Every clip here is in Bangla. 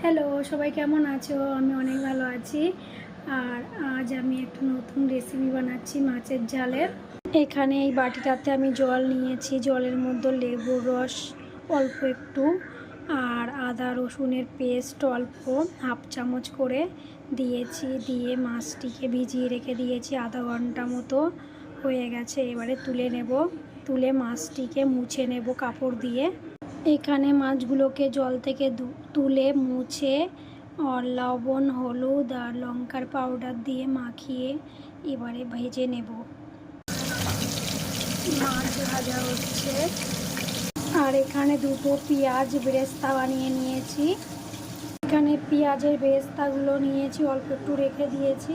হ্যালো সবাই কেমন আছো? আমি অনেক ভালো আছি। আর আজ আমি একটা নতুন রেসিপি বানাচ্ছি মাছের ঝালের। এখানে এই বাটিটাতে আমি জল নিয়েছি। জলের মধ্যে লেবুর রস অল্প একটু আর আদা, রসুনের পেস্ট অল্প হাফ চামচ করে দিয়েছি। দিয়ে মাছটিকে ভিজিয়ে রেখে দিয়েছি। আধা ঘণ্টা মতো হয়ে গেছে। এবারে তুলে নেব। তুলে মাছটিকে মুছে নেব কাপড় দিয়ে। এখানে মাছগুলোকে জল থেকে তুলে মুছে আর লবণ, হলুদ আর লঙ্কার পাউডার দিয়ে মাখিয়ে এবারে ভেজে নেব। মাছ ভাজা হচ্ছে। আর এখানে দুটো পেঁয়াজ বেরেস্তা বানিয়ে নিয়েছি। এখানে পেঁয়াজের বেরেস্তাগুলো নিয়েছি, অল্প একটু রেখে দিয়েছি।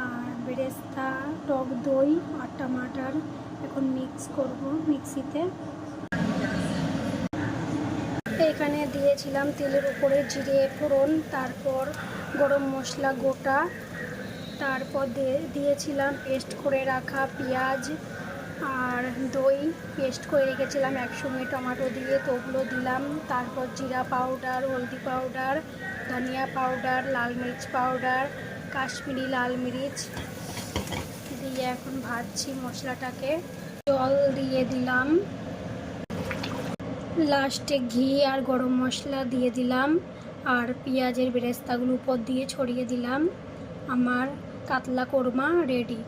আর বেরেস্তা, টক দই আর টমাটার এখন মিক্স করব মিক্সিতে এখানে দিয়েছিলাম তেলের উপরে জিরে, ফোড়ন, তারপর গরম মশলা গোটা, তারপর দিয়ে- দিয়েছিলাম পেস্ট করে রাখা পেঁয়াজ আর দই। পেস্ট করে রেখেছিলাম একসঙ্গে টমেটো দিয়ে, তো ওগুলো দিলাম। তারপর জিরা পাউডার, হলদি পাউডার, ধনিয়া পাউডার, লাল মির্চ পাউডার, কাশ্মীরি লাল মিরিচ দিয়ে এখন ভাজছি মশলাটাকে। জল দিয়ে দিলাম। লাস্টে ঘি আর গরম মশলা দিয়ে দিলাম আর পেঁয়াজের বেরেস্তাগুলো উপর দিয়ে ছড়িয়ে দিলাম। আমার কাতলা কোরমা রেডি